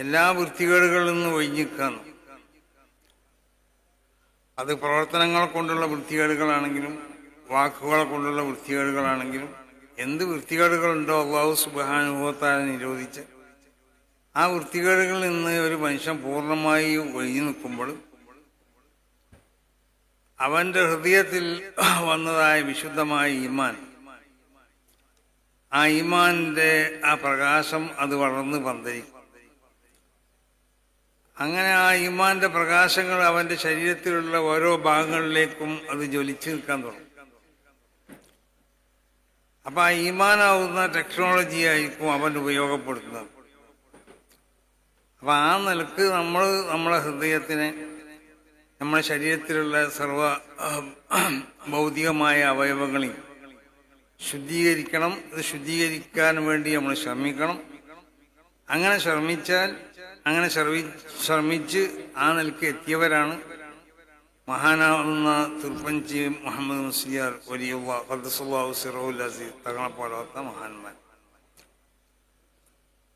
എല്ലാ വൃത്തികേടുകളിൽ നിന്ന് ഒഴിഞ്ഞിക്കാന്ന്. അത് പ്രവർത്തനങ്ങൾ കൊണ്ടുള്ള വൃത്തികേടുകളാണെങ്കിലും വാക്കുകളെ കൊണ്ടുള്ള വൃത്തികേടുകളാണെങ്കിലും എന്ത് വൃത്തികേടുകളുണ്ടോ അള്ളാഹു സുബാനുഭവത്താൽ നിരോധിച്ച് ആ വൃത്തികേടുകളിൽ നിന്ന് ഒരു മനുഷ്യൻ പൂർണമായി ഒഴിഞ്ഞു നിൽക്കുമ്പോൾ അവന്റെ ഹൃദയത്തിൽ വന്നതായ വിശുദ്ധമായ ഈമാൻ ആ ഈമാന്റെ ആ പ്രകാശം അത് വളർന്ന് പന്തരിക്കും അങ്ങനെ ആ ഈമാന്റെ പ്രകാശങ്ങൾ അവന്റെ ശരീരത്തിലുള്ള ഓരോ ഭാഗങ്ങളിലേക്കും അത് ജ്വലിച്ചു നിൽക്കാൻ തുടങ്ങും. അപ്പൊ ആ ഈമാനാവുന്ന ടെക്നോളജി ആയിരിക്കും അവൻ ഉപയോഗപ്പെടുത്തുന്നത്. അപ്പൊ ആ നിലയ്ക്ക് നമ്മൾ നമ്മളെ ഹൃദയത്തിനെ നമ്മുടെ ശരീരത്തിലുള്ള സർവ ഭൗതികമായ അവയവങ്ങളെയും ശുദ്ധീകരിക്കണം. ഇത് ശുദ്ധീകരിക്കാൻ വേണ്ടി നമ്മൾ ശ്രമിക്കണം. അങ്ങനെ ശ്രമിച്ചാൽ അങ്ങനെ ശ്രമി ശ്രമിച്ച് ആ നിലയ്ക്ക് എത്തിയവരാണ് മഹാനാവുന്ന തിരുപ്പഞ്ചി മുഹമ്മദ് മുസ്ലിയാർ വലിയുള്ള ഖദ്സുല്ലാഹു സിറോൽ അസീസ് തകളപ്പോലാത്ത മഹാന്മാർ.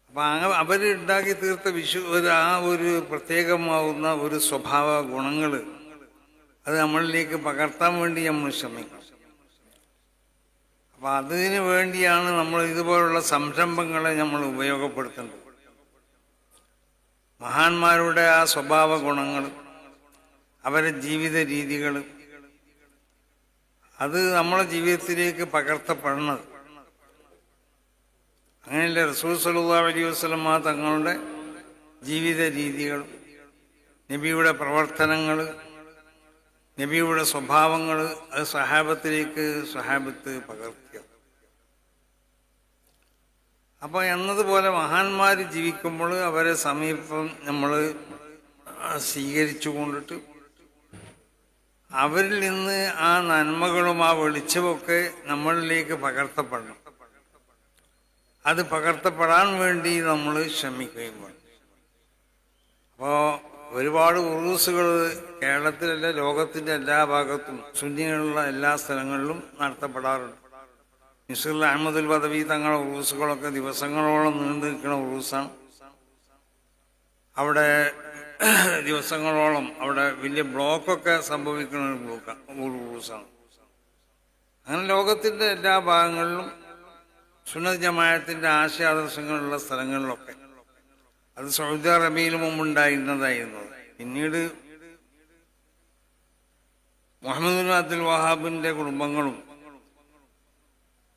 അപ്പൊ അങ്ങ അവർ ഉണ്ടാക്കി തീർത്ത വിശു ഒരു ആ ഒരു പ്രത്യേകമാവുന്ന ഒരു സ്വഭാവ ഗുണങ്ങൾ അത് നമ്മളിലേക്ക് പകർത്താൻ വേണ്ടി നമ്മൾ ശ്രമിക്കണം അപ്പൊ അതിനു വേണ്ടിയാണ് നമ്മൾ ഇതുപോലുള്ള സംരംഭങ്ങളെ നമ്മൾ ഉപയോഗപ്പെടുത്തേണ്ടത് മഹാന്മാരുടെ ആ സ്വഭാവ ഗുണങ്ങൾ അവരുടെ ജീവിത രീതികൾ അത് നമ്മളെ ജീവിതത്തിലേക്ക് പകർത്തപ്പെടണത് അങ്ങനെയല്ല റസൂൽ സല്ലാ അലൈഹി വസ്ലമ തങ്ങളുടെ ജീവിത രീതികൾ നബിയുടെ പ്രവർത്തനങ്ങൾ നബിയുടെ സ്വഭാവങ്ങൾ അത് സഹാബത്തിലേക്ക് സഹാബത്ത് പകർത്തിയ അപ്പൊ എന്നതുപോലെ മഹാന്മാർ ജീവിക്കുമ്പോൾ അവരെ സമീപം നമ്മൾ സ്വീകരിച്ചു കൊണ്ടിട്ട് അവരിൽ നിന്ന് ആ നന്മകളും ആ വെളിച്ചമൊക്കെ നമ്മളിലേക്ക് പകർത്തപ്പെടണം. അത് പകർത്തപ്പെടാൻ വേണ്ടി നമ്മൾ ശ്രമിക്കുകയും വേണം. അപ്പോൾ ഒരുപാട് ഉറൂസുകൾ കേരളത്തിലല്ല ലോകത്തിന്റെ എല്ലാ ഭാഗത്തും ശുന്യങ്ങളുള്ള എല്ലാ സ്ഥലങ്ങളിലും നടത്തപ്പെടാറുണ്ട്. മിസുൽ അഹമ്മദുൽ പദവി തങ്ങളുടെ ഉറൂസുകളൊക്കെ ദിവസങ്ങളോളം നീണ്ടു നിൽക്കുന്ന ഉറൂസാണ്. അവിടെ ദിവസങ്ങളോളം അവിടെ വലിയ ബ്ലോക്കൊക്കെ സംഭവിക്കുന്ന ഒരു ബ്ലോക്കാണ് ഉറൂസാണ്. അങ്ങനെ ലോകത്തിന്റെ എല്ലാ ഭാഗങ്ങളിലും സുന്നത് ജമായത്തിന്റെ ആശയാദർശങ്ങളുള്ള സ്ഥലങ്ങളിലൊക്കെ. അത് സൗദി അറേബ്യയിൽ മുമ്പുണ്ടായിരുന്നതായിരുന്നു. പിന്നീട് മുഹമ്മദ് അബ്ദുൽ വഹാബിന്റെ കുടുംബങ്ങളും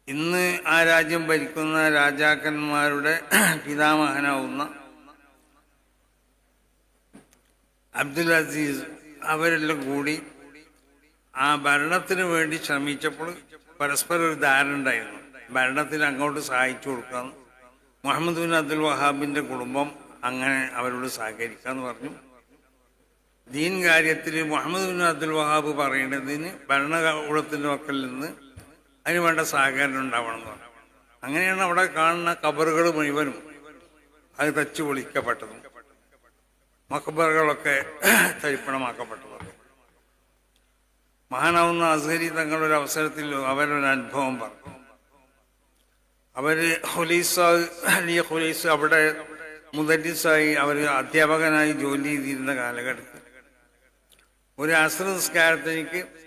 ഇന്ന് ആ രാജ്യം ഭരിക്കുന്ന രാജാക്കന്മാരുടെ പിതാമഹനാവുന്ന അബ്ദുൽ അസീസ് അവരെല്ലാം കൂടി ആ ഭരണത്തിന് വേണ്ടി ശ്രമിച്ചപ്പോൾ പരസ്പരം ഒരു ധാരണ ഉണ്ടായിരുന്നു. ഭരണത്തിന് അങ്ങോട്ട് സഹായിച്ചു കൊടുക്കാൻ. മുഹമ്മദ് ബിൻ അബ്ദുൽ വഹാബിന്റെ കുടുംബം അങ്ങനെ അവരോട് സഹകരിക്കാന്ന് പറഞ്ഞു. ദീൻ കാര്യത്തിൽ മുഹമ്മദ് ബിൻ അബ്ദുൽ വഹാബ് പറയേണ്ടതിന് ഭരണകൂടത്തിന്റെ മക്കളിൽ നിന്ന് അതിന് വേണ്ട സഹകരണം ഉണ്ടാവണം എന്ന് പറഞ്ഞു. അങ്ങനെയാണ് അവിടെ കാണുന്ന കബറുകൾ മുഴുവനും. അത് തച്ചു പൊളിക്കപ്പെട്ടതും. മക്കബറുകളൊക്കെ തരിപ്പണമാക്കപ്പെട്ടതും മഹാനാവുന്ന അസഹരി തങ്ങളൊരു അവസരത്തിൽ അവരൊരു അനുഭവം പറഞ്ഞു. അവർ ഹുലീസ് അലിയ ഹുലീസ് അവിടെ മുദരിസായി അവർ അധ്യാപകനായി ജോലി ചെയ്തിരുന്ന കാലഘട്ടത്തിൽ. ഒരു അസ്ര നിസ്കാരത്തിലേക്ക്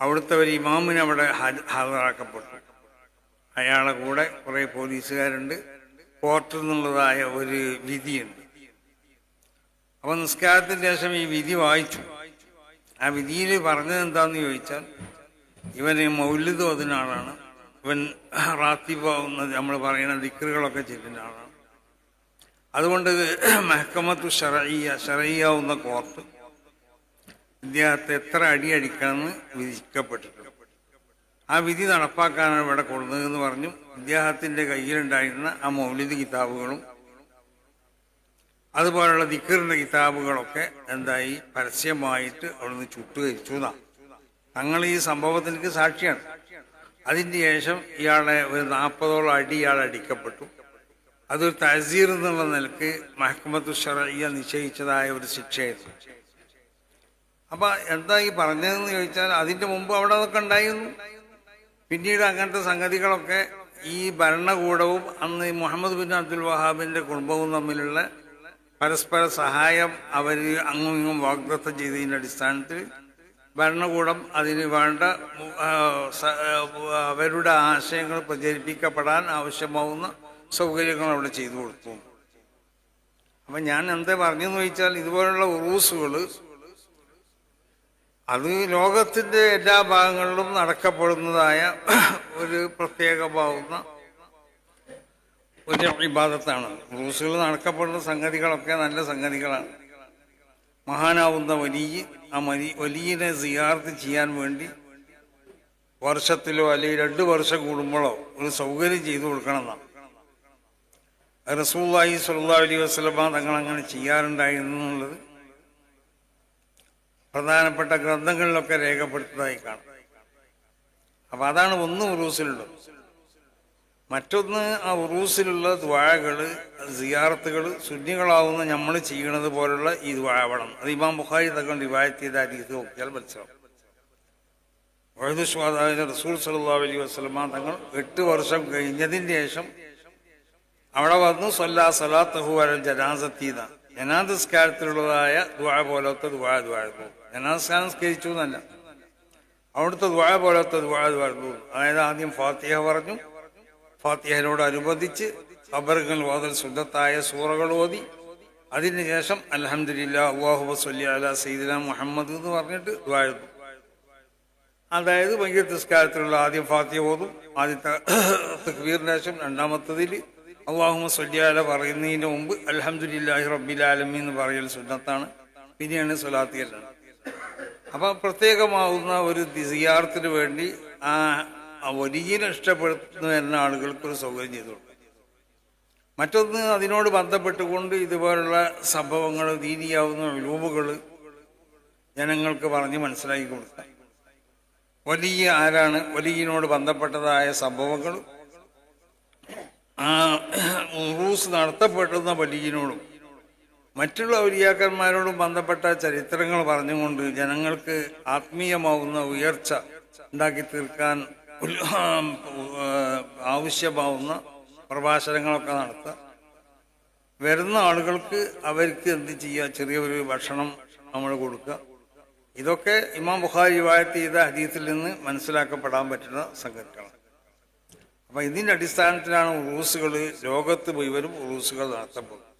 അവിടുത്തെ ഒരു ഇമാമിന് അവിടെ ഹാജ- ഹാജരാക്കപ്പെട്ടു. അയാളെ കൂടെ കുറെ പോലീസുകാരുണ്ട്. കോർട്ടിൽ എന്നുള്ളതായ ഒരു വിധിയുണ്ട്. അപ്പൊ നിസ്കാരത്തിന് ശേഷം ഈ വിധി വായിച്ചു. ആ വിധിയിൽ പറഞ്ഞത് എന്താന്ന് ചോദിച്ചാൽ ഇവന് മൗല്യത അതിന് ആളാണ്. ഇവൻ റാത്തിബാവുന്ന നമ്മൾ പറയുന്ന ദിക്കറുകളൊക്കെ ചെല്ലുന്ന ആളാണ്. അതുകൊണ്ട് മെഹക്കമത്തു ഷറയ്യ ഷറയ്യാവുന്ന കോർട്ട് ഇദ്ദേഹത്തെ എത്ര അടി അടിക്കണമെന്ന് വിധിക്കപ്പെട്ടിട്ടുണ്ട്. ആ വിധി നടപ്പാക്കാനാണ് ഇവിടെ കൊടുത്തതെന്ന് പറഞ്ഞു ഇദ്ദേഹത്തിന്റെ കയ്യിലുണ്ടായിരുന്ന ആ മൗലിക കിതാബുകളും അതുപോലുള്ള ദിക്കറിന്റെ കിതാബുകളൊക്കെ എന്തായി പരസ്യമായിട്ട് അവിടുന്ന് ചുട്ടുകരിച്ചു എന്നാ തങ്ങൾ ഈ സംഭവത്തിലേക്ക് സാക്ഷിയാണ്. അതിന്റെ ശേഷം ഇയാളെ ഒരു നാൽപ്പതോളം അടി ഇയാൾ അടിക്കപ്പെട്ടു. അതൊരു തസീർ എന്നുള്ള നിലയ്ക്ക് മഹക്കുമത്ത് ഷറയ്യ നിശ്ചയിച്ചതായ ഒരു ശിക്ഷയായിരുന്നു. അപ്പൊ എന്താ ഈ പറഞ്ഞതെന്ന് ചോദിച്ചാൽ അതിന്റെ മുമ്പ് അവിടെ അതൊക്കെ ഉണ്ടായിരുന്നു. പിന്നീട് അങ്ങനത്തെ സംഗതികളൊക്കെ ഈ ഭരണകൂടവും അന്ന് മുഹമ്മദ് ബിൻ അബ്ദുൽ വഹാബിന്റെ കുടുംബവും തമ്മിലുള്ള പരസ്പര സഹായം അവർ അങ്ങും ഇങ്ങും വാഗ്ദത്തം ചെയ്തതിന്റെ അടിസ്ഥാനത്തിൽ ഭരണകൂടം അതിന് വേണ്ട അവരുടെ ആശയങ്ങൾ പ്രചരിപ്പിക്കപ്പെടാൻ ആവശ്യമാവുന്ന സൗകര്യങ്ങൾ അവിടെ ചെയ്തു കൊടുത്തു. അപ്പം ഞാൻ എന്താ പറഞ്ഞെന്ന് ചോദിച്ചാൽ ഇതുപോലുള്ള ഉറൂസുകൾ അത് ലോകത്തിന്റെ എല്ലാ ഭാഗങ്ങളിലും നടക്കപ്പെടുന്നതായ ഒരു പ്രത്യേകമാവുന്ന ഒരു വിവാദത്താണ് റൂസുകൾ നടക്കപ്പെടുന്ന സംഗതികളൊക്കെ നല്ല സംഗതികളാണ്. മഹാനാവുന്ന വലിയ ആ മലി വലിയനെ സിയാർത്ത് ചെയ്യാൻ വേണ്ടി വർഷത്തിലോ അല്ലെങ്കിൽ രണ്ട് വർഷം കൂടുമ്പോഴോ ഒരു സൗകര്യം ചെയ്തു കൊടുക്കണം എന്നാണ് റസൂല്ലായി സുല്ലാ അലൈഹി വസ്ലമ തങ്ങൾ അങ്ങനെ ചെയ്യാറുണ്ടായിരുന്നു എന്നുള്ളത് പ്രധാനപ്പെട്ട ഗ്രന്ഥങ്ങളിലൊക്കെ രേഖപ്പെടുത്തുന്നതായി കാണാം. അപ്പൊ അതാണ് ഒന്ന് ഉറൂസിലുള്ളത്. മറ്റൊന്ന് ആ ഉറൂസിലുള്ള ദ്വാഴകൾ സിയാറത്തുകൾ ശുന്യകളാവുന്ന നമ്മൾ ചെയ്യണത് പോലുള്ള ഈ ദ്വാഴവണം അത് ഇമാം ബുഖാരി തങ്ങൾ റിവായത്ത് ചെയ്ത അരീത് നോക്കിയാൽ മനസ്സിലാവും. റസൂൽ സല്ലാ അലി വസ്ലമ തങ്ങൾ എട്ട് വർഷം കഴിഞ്ഞതിന് ശേഷം അവിടെ വന്നു സല്ലാ സലാത്തഹു അൽ ജനാസത്തീന ജനാദസ്കാരത്തിലുള്ളതായ ദ്വാഴ പോലത്തെ ദ്വാഴ ദ്വാ ജനാദസ്കാരം സ്കരിച്ചു എന്നല്ല. അവിടുത്തെ ദ്വാ പോലത്തെ ദ്വാ അതായത് ആദ്യം ഫാത്തിഹ പറഞ്ഞു. ഫാത്തിഹനോട് അനുബന്ധിച്ച് ഖബറുകൾ വാതിൽ ശുദ്ധത്തായ സൂറകൾ ഓതി. അതിനുശേഷം അലഹമില്ല അള്ളാഹു വസ്ലി അല സൈദിന മുഹമ്മദ് എന്ന് പറഞ്ഞിട്ട് ദ്വാഴുന്നു അതായത് ഭയങ്കര നിസ്കാരത്തിലുള്ള ആദ്യം ഫാത്തിഹ ഓതും. ആദ്യത്തെ തക്ബീറിന് ശേഷം രണ്ടാമത്തതിൽ അള്ളാഹുമ സല്യാല പറയുന്നതിന് മുമ്പ് അലഹമുല്ലാഹി റബ്ബിലാലമി എന്ന് പറയൽ സുന്നത്താണ്. പിന്നെയാണ് സ്വലാത്തിയല്ലാണ് അപ്പൊ പ്രത്യേകമാവുന്ന ഒരു സിയാർത്തിന് വേണ്ടി ആ ഒരിജിൻ ഇഷ്ടപ്പെടുന്ന എന്ന ആളുകൾക്ക് ഒരു സൗകര്യം ചെയ്തു കൊടുക്കും മറ്റൊന്ന് അതിനോട് ബന്ധപ്പെട്ടുകൊണ്ട് ഇതുപോലുള്ള സംഭവങ്ങൾ ദീനിയാവുന്ന വിലൂപുകൾ ജനങ്ങൾക്ക് പറഞ്ഞ് മനസ്സിലാക്കി കൊടുക്കാം. വലിയ ആരാണ് വലിയനോട് ബന്ധപ്പെട്ടതായ സംഭവങ്ങളും ആ റൂസ് നടത്തപ്പെടുന്ന വലിയനോടും മറ്റുള്ള ഔലിയാക്കന്മാരോടും ബന്ധപ്പെട്ട ചരിത്രങ്ങൾ പറഞ്ഞുകൊണ്ട് ജനങ്ങൾക്ക് ആത്മീയമാവുന്ന ഉയർച്ച ഉണ്ടാക്കി തീർക്കാൻ ആവശ്യമാവുന്ന പ്രഭാഷണങ്ങളൊക്കെ നടത്തുക വരുന്ന ആളുകൾക്ക് അവർക്ക് എന്ത് ചെയ്യുക ചെറിയൊരു ഭക്ഷണം നമ്മൾ കൊടുക്കുക. ഇതൊക്കെ ഇമാം ബുഖാരി വായത്ത് ചെയ്ത ഹദീസിൽ നിന്ന് മനസ്സിലാക്കപ്പെടാൻ പറ്റുന്ന സംഗതികളാണ്. അപ്പം ഇതിന്റെ അടിസ്ഥാനത്തിലാണ് ഉറൂസുകൾ ലോകത്ത് മുഴുവനും ഉറൂസുകൾ നടത്തപ്പെടുന്നത്.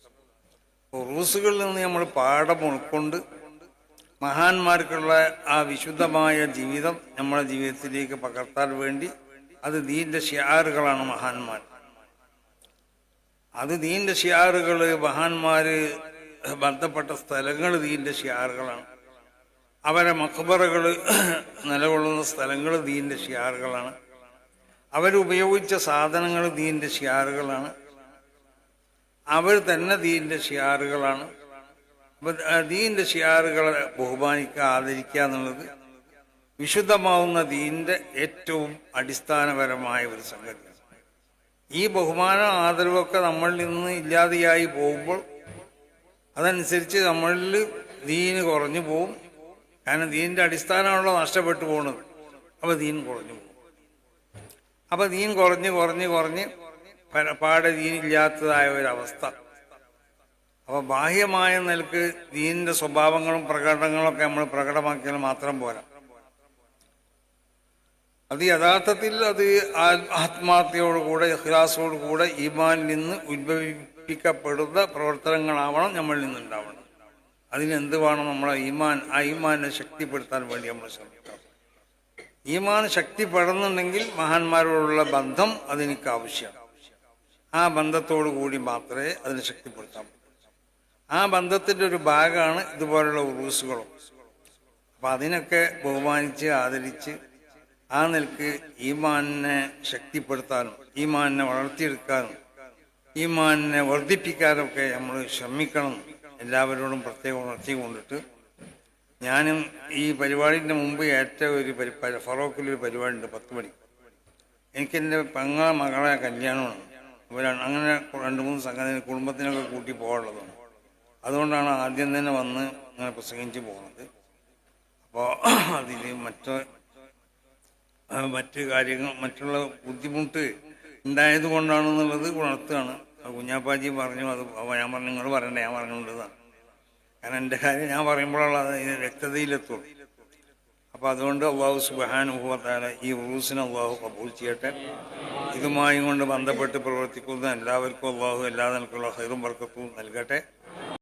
ഉറൂസുകളിൽ നിന്ന് നമ്മൾ പാഠം ഉൾക്കൊണ്ട് മഹാന്മാർക്കുള്ള ആ വിശുദ്ധമായ ജീവിതം നമ്മുടെ ജീവിതത്തിലേക്ക് പകർത്താൻ വേണ്ടി അത് ദീന്റെ ഷിയാറുകളാണ് മഹാന്മാർ. അത് ദീന്റെ ഷിയാറുകൾ മഹാന്മാർ ബന്ധപ്പെട്ട സ്ഥലങ്ങൾ ദീന്റെ ഷിയാറുകളാണ് അവരെ മക്ബറകൾ നിലകൊള്ളുന്ന സ്ഥലങ്ങൾ ദീന്റെ ഷിയാറുകളാണ് അവരുപയോഗിച്ച സാധനങ്ങൾ ദീന്റെ ഷിയാറുകളാണ് അവർ തന്നെ ദീന്റെ ഷിയാറുകളാണ്. അപ്പൊ ദീന്റെ ഷിയാറുകളെ ബഹുമാനിക്കുക ആദരിക്കുക എന്നുള്ളത് വിശുദ്ധമാവുന്ന ദീന്റെ ഏറ്റവും അടിസ്ഥാനപരമായ ഒരു സംഗതി. ഈ ബഹുമാനം ആദരവൊക്കെ നമ്മളിൽ നിന്ന് ഇല്ലാതെയായി പോകുമ്പോൾ അതനുസരിച്ച് നമ്മളിൽ ദീന് കുറഞ്ഞു പോകും കാരണം ദീന്റെ അടിസ്ഥാനമാണല്ലോ നഷ്ടപ്പെട്ടു പോകുന്നത്. അപ്പൊ ദീൻ കുറഞ്ഞു പോകും. അപ്പൊ ദീൻ കുറഞ്ഞ് കുറഞ്ഞ് കുറഞ്ഞ് പാടെ ദീനില്ലാത്തതായ ഒരവസ്ഥ. അപ്പൊ ബാഹ്യമായ നിലയ്ക്ക് ദീനിന്റെ സ്വഭാവങ്ങളും പ്രകടനങ്ങളും ഒക്കെ നമ്മൾ പ്രകടമാക്കിയാൽ മാത്രം പോരാ. അത് യഥാർത്ഥത്തിൽ അത് ആത്മാർത്ഥയോടുകൂടെ ഇഖ്ലാസോടുകൂടെ ഈമാനിൽ നിന്ന് ഉത്ഭവിപ്പിക്കപ്പെടുന്ന പ്രവർത്തനങ്ങളാവണം നമ്മളിൽ നിന്നുണ്ടാവണം. അതിനെന്ത് വേണം നമ്മളെ ഈമാൻ ആ ഈമാനെ ശക്തിപ്പെടുത്താൻ വേണ്ടി നമ്മൾ ശ്രമിക്കണം. ഈമാൻ ശക്തിപ്പെടുന്നുണ്ടെങ്കിൽ മഹാന്മാരോടുള്ള ബന്ധം അതെനിക്ക് ആവശ്യമാണ് ആ ബന്ധത്തോടു കൂടി മാത്രമേ അതിനെ ശക്തിപ്പെടുത്താൻ ആ ബന്ധത്തിന്റെ ഒരു ഭാഗമാണ് ഇതുപോലുള്ള ഉറൂസുകളും. അപ്പം അതിനൊക്കെ ബഹുമാനിച്ച് ആദരിച്ച് ആ നിലയ്ക്ക് ഈമാനിനെ ശക്തിപ്പെടുത്താനും ഈമാനിനെ വളർത്തിയെടുക്കാനും ഈമാനിനെ വർദ്ധിപ്പിക്കാനും ഒക്കെ നമ്മൾ ശ്രമിക്കണം. എല്ലാവരോടും പ്രത്യേകം ഉണർത്തി കൊണ്ടിട്ട് ഞാനും ഈ പരിപാടിന്റെ മുമ്പ് ഏറ്റവും ഒരു ഫറോക്കിലൊരു പരിപാടി ഉണ്ട് പത്ത് മണി. എനിക്കെന്റെ പെങ്ങളെ മകളെ കല്യാണമാണ്. ഇവരാണ് അങ്ങനെ രണ്ട് മൂന്ന് സംഘത്തിന് കുടുംബത്തിനൊക്കെ കൂട്ടി പോകാനുള്ളതാണ്. അതുകൊണ്ടാണ് ആദ്യം തന്നെ വന്ന് അങ്ങനെ പ്രസംഗിച്ച് പോകുന്നത്. അപ്പോൾ അതിൽ മറ്റ് മറ്റ് കാര്യങ്ങൾ മറ്റുള്ള ബുദ്ധിമുട്ട് ഉണ്ടായത് കൊണ്ടാണെന്നുള്ളത് ഉണർത്തുകയാണ്. കുഞ്ഞാപ്പാജി പറഞ്ഞു അത് ഞാൻ പറഞ്ഞു നിങ്ങൾ പറയണ്ട ഞാൻ പറഞ്ഞുകൊണ്ടതാണ്. കാരണം എന്റെ കാര്യം ഞാൻ പറയുമ്പോഴുള്ള അത് വ്യക്തതയിലെത്തുള്ളൂ. അപ്പോൾ അതുകൊണ്ട് അള്ളാഹു സുബാനുഭവത്താണ് ഈ ഉറൂസിനെ അള്ളാഹു കബൂൾ ചെയ്യട്ടെ. ഇതുമായി കൊണ്ട് ബന്ധപ്പെട്ട് പ്രവർത്തിക്കുന്ന എല്ലാവർക്കും അള്ളാഹു എല്ലാ നിലക്കുള്ള ഹൈറും വർക്കത്തും നൽകട്ടെ.